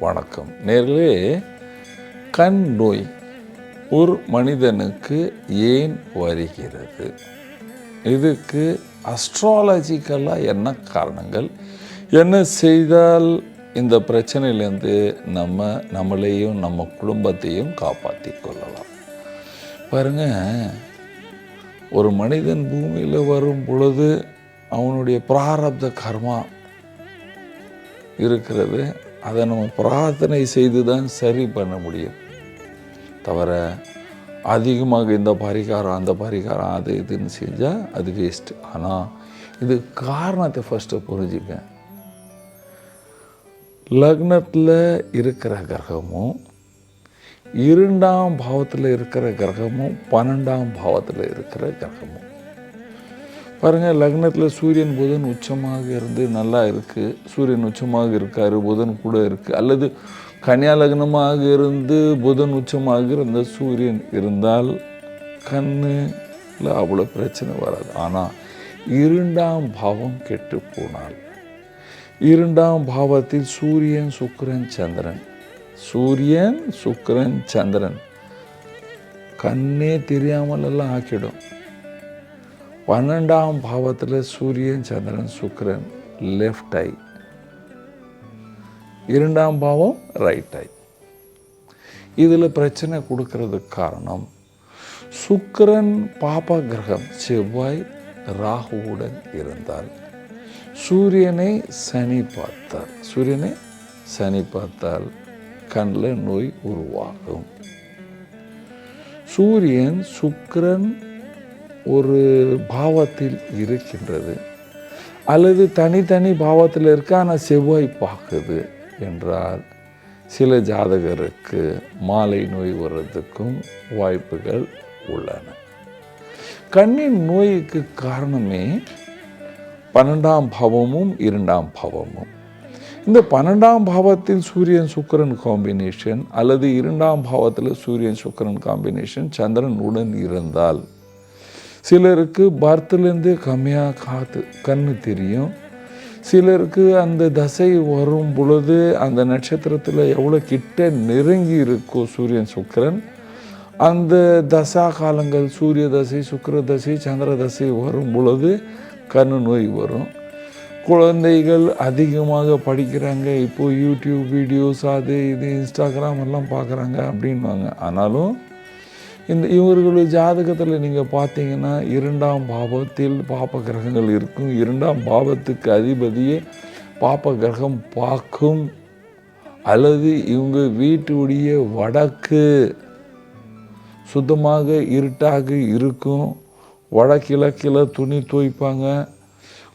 வணக்கம். நேர்களே கண் நோய் ஒரு மனிதனுக்கு ஏன் வருகிறது? இதுக்கு அஸ்ட்ராலஜிக்கலாக என்ன காரணங்கள்? என்ன செய்தால் இந்த பிரச்சனையிலேருந்து நம்ம நம்மளையும் நம்ம குடும்பத்தையும் காப்பாற்றி கொள்ளலாம்? பாருங்க ஒரு மனிதன் பூமியில் வரும் பொழுது அவனுடைய பிராரப்த கர்மா இருக்கிறது. அதை நம்ம பிரார்த்தனை செய்து தான் சரி பண்ண முடியும். தவிர அதிகமாக இந்த பரிகாரம் அந்த பரிகாரம் அது இதுன்னு செஞ்சால் அது வேஸ்ட் ஆனால் இது காரணத்தை ஃபஸ்ட்டு புரிஞ்சுக்க. லக்னத்தில் இருக்கிற கிரகமும் இரண்டாம் பாவத்தில் இருக்கிற கிரகமும் பன்னெண்டாம் பாவத்தில் இருக்கிற கிரகமும். பாருங்கள் லக்னத்தில் சூரியன் புதன் உச்சமாக இருந்து நல்லா இருக்குது சூரியன் உச்சமாக இருக்கார் புதன் கூட இருக்குது அல்லது கன்யா லக்னமாக இருந்து புதன் உச்சமாக இருந்த சூரியன் இருந்தால் கண்ணில் அவ்வளோ பிரச்சனை வராது. ஆனால் இரண்டாம் பாவம் கெட்டு போனால் இரண்டாம் பாவத்தில் சூரியன் சுக்கிரன் சந்திரன். சூரியன் சுக்கரன் சந்திரன். கண்ணே தெரியாமல் எல்லாம் ஆக்கிடும். பன்னெண்டாம் பாவத்தில் சூரியன் சந்திரன் சுக்கரன் லெஃப்ட் ஐ இரண்டாம் பாவம் ரைட் ஐ இதில் பிரச்சனை கொடுக்கறதுக்கு காரணம் சுக்கரன் பாப கிரகம் செவ்வாய் ராகுவுடன் இருந்தால் சூரியனை சனி பார்த்தால் சூரியனை சனி பார்த்தால் கண்ணில் நோய் உருவாகும். சூரியன் சுக்கரன் ஒரு பாவத்தில் இருக்கின்றது. அல்லது தனித்தனி பாவத்தில் இருக்க ஆனால் செவ்வாய் பார்க்குது என்றால் சில ஜாதகருக்கு மாலை நோய் வர்றதுக்கும் வாய்ப்புகள் உள்ளன. கண்ணின் நோய்க்கு காரணமே பன்னெண்டாம் பாவமும் இரண்டாம் பாவமும். இந்த பன்னெண்டாம் பாவத்தில் சூரியன் சுக்கிரன் காம்பினேஷன் அல்லது இரண்டாம் பாவத்தில் சூரியன் சுக்கிரன் காம்பினேஷன் சந்திரன் உடன் இருந்தால் சிலருக்கு பர்த்லேருந்தே கம்மியாக காற்று கண்ணு தெரியும். சிலருக்கு அந்த தசை வரும் பொழுது அந்த நட்சத்திரத்தில் எவ்வளோ கிட்ட நெருங்கி இருக்கோ சூரியன் சுக்கரன் அந்த தசா காலங்கள் சூரிய தசை சுக்கர தசை சந்திர தசை வரும் பொழுது கண் நோய் வரும். குழந்தைகள் அதிகமாக படிக்கிறாங்க. இப்போது யூடியூப் வீடியோஸ் அது இது இன்ஸ்டாகிராம் எல்லாம் பார்க்குறாங்க அப்படின்வாங்க ஆனாலும் இந்த இவர்கள் ஜாதகத்தில் நீங்கள் பார்த்தீங்கன்னா இரண்டாம் பாவத்தில் பாப்ப கிரகங்கள் இருக்கும். இரண்டாம் பாவத்துக்கு அதிபதியே பாப்ப கிரகம் பார்க்கும். அல்லது இவங்க வீட்டுடைய வடக்கு சுத்தமாக இருட்டாக இருக்கும். வடகிழக்கில் துணி துவைப்பாங்க.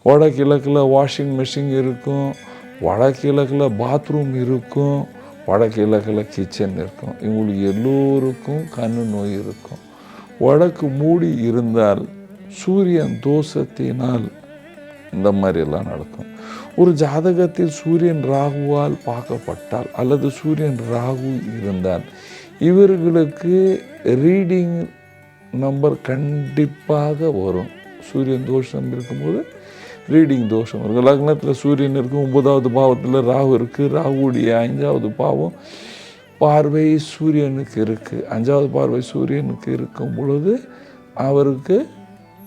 வடகிழக்கில் வாஷிங் மிஷின் இருக்கும். வடகிழக்கில் பாத்ரூம் இருக்கும். வடகிழக்கில் கிச்சன் இருக்கும். இவங்களுக்கு எல்லோருக்கும் கண் நோய் இருக்கும். வடக்கு மூடி இருந்தால் சூரியன் தோஷத்தினால் இந்த மாதிரியெல்லாம் நடக்கும். ஒரு ஜாதகத்தில் சூரியன் ராகுவால் பார்க்கப்பட்டால் அல்லது சூரியன் ராகு இருந்தால் இவர்களுக்கு ரீடிங் நம்பர் கண்டிப்பாக வரும். சூரியன் தோஷம் இருக்கும்போது ரீடிங் தோஷம் இருக்கும் லக்னத்தில் சூரியன் இருக்கும் ஒன்பதாவது பாவத்தில் ராகு இருக்குது ராகுடைய அஞ்சாவது பாவம் பார்வை சூரியனுக்கு இருக்குது அஞ்சாவது பார்வை சூரியனுக்கு இருக்கும் பொழுது அவருக்கு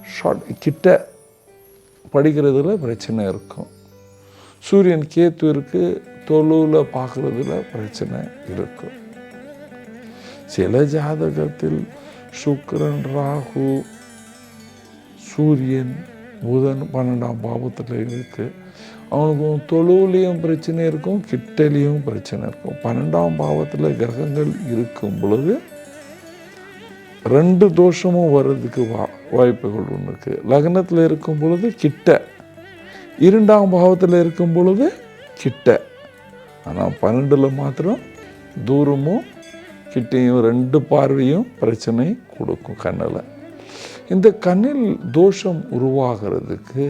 ஷார்ட் கிட்ட படிக்கிறதுல பிரச்சனை இருக்கும் சூரியன் கேத்து இருக்குது தொழுவில் பார்க்குறதுல பிரச்சனை இருக்கும் சில ஜாதகத்தில் சுக்கரன் ராகு சூரியன் புதன் பன்னெண்டாம் பாவத்தில் இருக்குது அவனுக்கும் தொழுவுலேயும் பிரச்சனை இருக்கும் கிட்டலேயும் பிரச்சனை இருக்கும். பன்னெண்டாம் பாவத்தில் கிரகங்கள் இருக்கும் பொழுது ரெண்டு தோஷமும் வர்றதுக்கு வா வாய்ப்புகள் ஒன்று இருக்குது லக்னத்தில் இருக்கும் பொழுது கிட்ட. இரண்டாம் பாவத்தில் இருக்கும் பொழுது கிட்ட. ஆனால் பன்னெண்டில் மாத்திரம் தூரமும் கிட்டையும் ரெண்டு பார்வையும் பிரச்சனை கொடுக்கும் கண்ணில். இந்த கண்ணில் தோஷம் உருவாகிறதுக்கு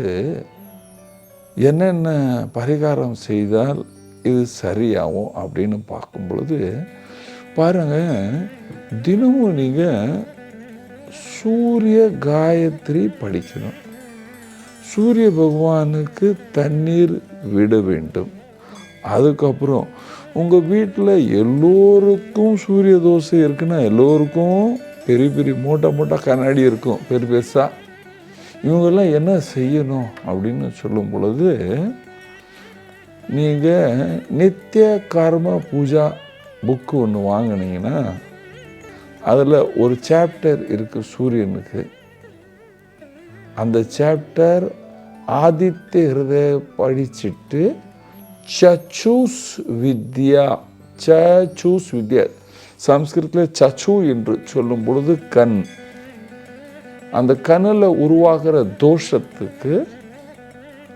என்னென்ன பரிகாரம் செய்தால் இது சரியாகும் அப்படின்னு பார்க்கும் பொழுது பாருங்கள் தினமும் நீங்கள் சூரிய காயத்ரி படிக்கணும். சூரிய பகவானுக்கு தண்ணீர் விட வேண்டும். அதுக்கப்புறம் உங்கள் வீட்டில் எல்லோருக்கும் சூரிய தோசை இருக்குன்னா எல்லோருக்கும் பெரிய பெரிய மூட்டை மூட்டை கண்ணாடி இருக்கும் பெரு பெருசாக இவங்கெல்லாம் என்ன செய்யணும் அப்படின்னு சொல்லும் பொழுது நீங்கள் நித்திய கர்ம பூஜா புக்கு ஒன்று வாங்கினீங்கன்னா அதில் ஒரு சாப்டர் இருக்குது சூரியனுக்கு. அந்த சாப்டர் ஆதித்ய ஹிருதய படிச்சுட்டு சச்சூஸ் வித்யா சச்சூஸ் வித்யா சம்ஸ்கிருத்தில் சச்சு என்று சொல்லும் பொழுது கண். அந்த கண்ணில் உருவாகிற தோஷத்துக்கு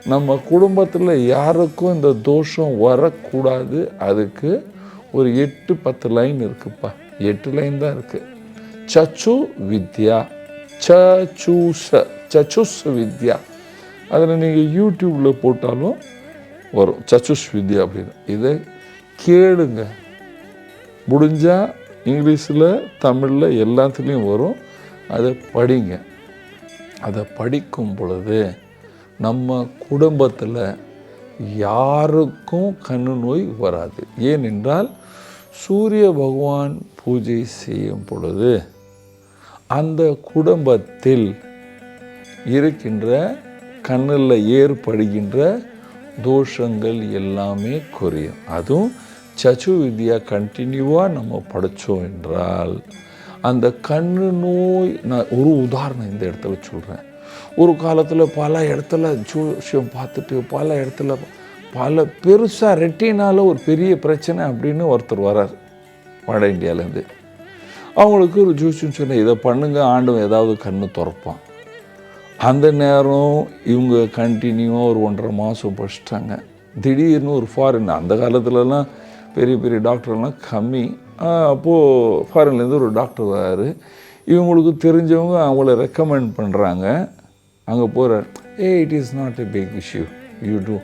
நம்ம குடும்பத்தில் யாருக்கும் இந்த தோஷம் வரக்கூடாது. அதுக்கு ஒரு எட்டு பத்து லைன் இருக்குப்பா. எட்டு லைன் தான் இருக்குது சச்சு வித்யா. சச்சூச. சச்சுஸ் வித்யா. அதில் நீங்கள் யூடியூப்பில் போட்டாலும் வரும். சச்சுஸ் வித்யா அப்படின்னு. இதை கேளுங்க. முடிஞ்சால் இங்கிலீஷில் தமிழில் எல்லாத்துலேயும் வரும். அதை படிங்க. அதை படிக்கும் பொழுது நம்ம குடும்பத்தில் யாருக்கும் கண்ணு நோய் வராது. ஏனென்றால் சூரிய பகவான் பூஜை செய்யும் பொழுது அந்த குடும்பத்தில் இருக்கின்ற கண்ணில் ஏற்படுகின்ற தோஷங்கள் எல்லாமே குறையும். அதுவும் சச்சு வித்யா கண்டினியூவாக நம்ம படித்தோம் என்றால் அந்த கண்ணு நோய் நான் ஒரு உதாரணம் இந்த இடத்துல சொல்கிறேன் ஒரு காலத்தில் பல இடத்துல ஜோஷியம் பார்த்துட்டு பல இடத்துல பல பெருசாக ரெட்டினால ஒரு பெரிய பிரச்சனை அப்படின்னு ஒருத்தர் வரார் வட இந்தியாவிலேருந்து அவங்களுக்கு ஒரு ஜோசியம் சொன்ன இதை பண்ணுங்க ஆண்டவன் ஏதாவது கண்ணு திறப்பான். அந்த நேரம் இவங்க கண்டினியூவாக ஒரு ஒன்றரை மாதம் படிச்சிட்டாங்க. திடீர்னு ஒரு ஃபாரின் அந்த காலத்துலலாம் பெரிய பெரிய டாக்டர்லாம் கம்மி. அப்போது ஃபாரின்லேருந்து ஒரு டாக்டர் வராரு. இவங்களுக்கு தெரிஞ்சவங்க அவங்கள ரெக்கமெண்ட் பண்ணுறாங்க அங்கே போகிறார் ஏ it is not a big issue you too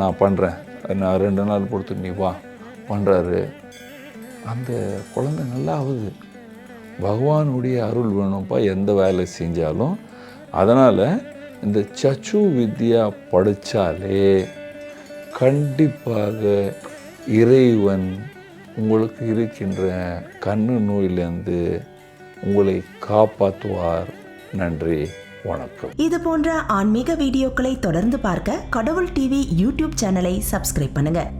நான் பண்ணுறேன் நான் ரெண்டு நாள் கொடுத்து நீ வா. பண்ணுறாரு அந்த குழந்தை நல்லா ஆகுது. பகவானுடைய அருள் வேணும்ப்பா எந்த வேலை செஞ்சாலும். அதனால் இந்த சச்சு வித்யா படித்தாலே கண்டிப்பாக இறைவன் உங்களுக்கு இருக்கின்ற கண்ணு நோயிலிருந்து உங்களை காப்பாற்றுவார். நன்றி வணக்கம். இது போன்ற ஆன்மீக வீடியோக்களை தொடர்ந்து பார்க்க கடவுள் டிவி யூடியூப் சேனலை சப்ஸ்கிரைப் பண்ணுங்க.